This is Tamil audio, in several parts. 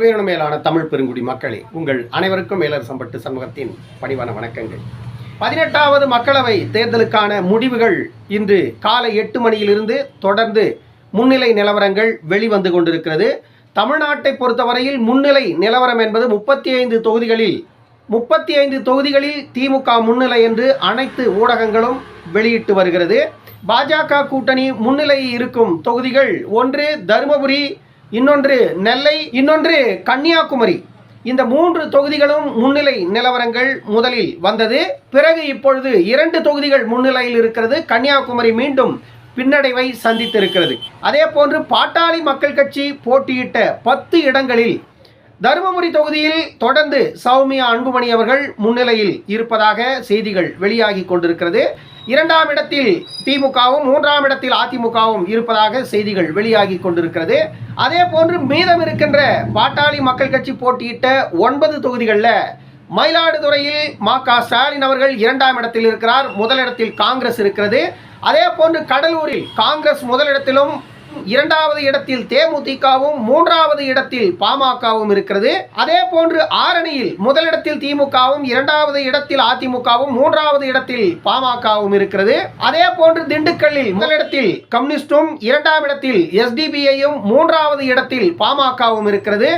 உயர்வு மேலான தமிழ் பெருங்குடி மக்களே உங்கள் அனைவருக்கும் மேலர் சம்பட்டு சமூகத்தின் பணிவான வணக்கங்கள். பதினெட்டாவது மக்களவை தேர்தலுக்கான முடிவுகள் இன்று காலை எட்டு மணியிலிருந்து தொடர்ந்து முன்னிலை நிலவரங்கள் வெளிவந்து கொண்டிருக்கிறது. தமிழ்நாட்டை பொறுத்தவரையில் முன்னிலை நிலவரம் என்பது முப்பத்தி ஐந்து தொகுதிகளில் முப்பத்தி ஐந்து தொகுதிகளில் திமுக முன்னிலை என்று அனைத்து ஊடகங்களும் வெளியிட்டு வருகிறது. பாஜக கூட்டணி முன்னிலை இருக்கும் தொகுதிகள் ஒன்று தருமபுரி இன்னொன்று நெல்லை இன்னொன்று கன்னியாகுமரி. இந்த மூன்று தொகுதிகளும் முன்னிலை நிலவரங்கள் முதலில் வந்தது. பிறகு இப்பொழுது இரண்டு தொகுதிகள் முன்னிலையில் இருக்கிறது. கன்னியாகுமரி மீண்டும் பின்னடைவை சந்தித்திருக்கிறது. அதே போன்று பாட்டாளி மக்கள் கட்சி போட்டியிட்ட பத்து இடங்களில் தருமபுரி தொகுதியில் தொடர்ந்து சௌமியா அன்புமணி அவர்கள் முன்னிலையில் இருப்பதாக செய்திகள் வெளியாகி கொண்டிருக்கிறது. இரண்டாம் இடத்தில் திமுகவும் மூன்றாம் இடத்தில் அதிமுகவும் இருப்பதாக செய்திகள் வெளியாகி கொண்டிருக்கிறது. அதே போன்று மீதம் இருக்கின்ற பாட்டாளி மக்கள் கட்சி போட்டியிட்ட ஒன்பது தொகுதிகளில் மயிலாடுதுறையில் மா க ஸ்டாலின் அவர்கள் இரண்டாம் இடத்தில் இருக்கிறார் முதலிடத்தில் காங்கிரஸ் இருக்கிறது. அதே போன்று கடலூரில் காங்கிரஸ் முதலிடத்திலும் இரண்டாவது இடத்தில் தேமுதிகவும் மூன்றாவது இடத்தில் பாமகவும் இருக்கிறது. அதே போன்று ஆரணியில் முதலிடத்தில் திமுகவும் இரண்டாவது இடத்தில் அதிமுகவும் மூன்றாவது இடத்தில் பாமகவும் இருக்கிறது. அதே போன்று திண்டுக்கல்லில் முதலிடத்தில் கம்யூனிஸ்டும் இரண்டாம் இடத்தில் எஸ்டிபிஐயும் மூன்றாவது இடத்தில் பாமகவும் இருக்கிறது.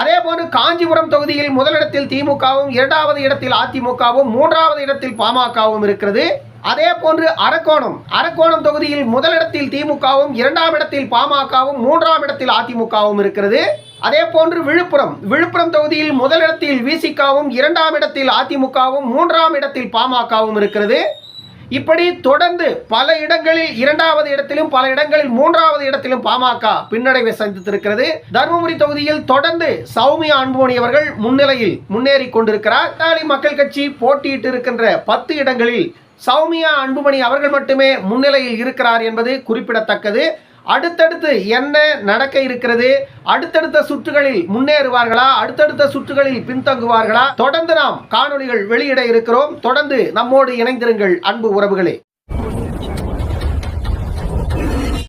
அதே போன்று காஞ்சிபுரம் தொகுதியில் முதலிடத்தில் திமுகவும் இரண்டாவது இடத்தில் அதிமுகவும் மூன்றாவது இடத்தில் பாமகவும் இருக்கிறது. அதே போன்று அரக்கோணம். அரக்கோணம் தொகுதியில் முதலிடத்தில் திமுகவும் இரண்டாம் இடத்தில் பாமகவும் மூன்றாம் இடத்தில் அதிமுகவும் இருக்கிறது. அதே போன்று விழுப்புரம். விழுப்புரம் தொகுதியில் முதலிடத்தில் விசிகாவும் இரண்டாம் இடத்தில் அதிமுகவும் மூன்றாம் இடத்தில் பாமகவும் இருக்கிறது. இப்படி தொடர்ந்து பல இடங்களில் இரண்டாவது இடத்திலும் பல இடங்களில் மூன்றாவது இடத்திலும் பாமக பின்னடைவை சந்தித்திருக்கிறது. தருமபுரி தொகுதியில் தொடர்ந்து சௌமியா அன்போனி அவர்கள் முன்னிலையில் முன்னேறி கொண்டிருக்கிறார். பாட்டாளி மக்கள் கட்சி போட்டியிட்டு இருக்கின்ற பத்து இடங்களில் சௌமியா அன்புமணி அவர்கள் மட்டுமே முன்னிலையில் இருக்கிறார் என்பது குறிப்பிடத்தக்கது. அடுத்தடுத்து என்ன நடக்க இருக்கிறது? அடுத்தடுத்த சுற்றுகளில் முன்னேறுவார்களா? அடுத்தடுத்த சுற்றுகளில் பின்தங்குவார்களா? தொடர்ந்து நாம் காணொளிகள் வெளியிட இருக்கிறோம். தொடர்ந்து நம்மோடு இணைந்திருங்கள் அன்பு உறவுகளே.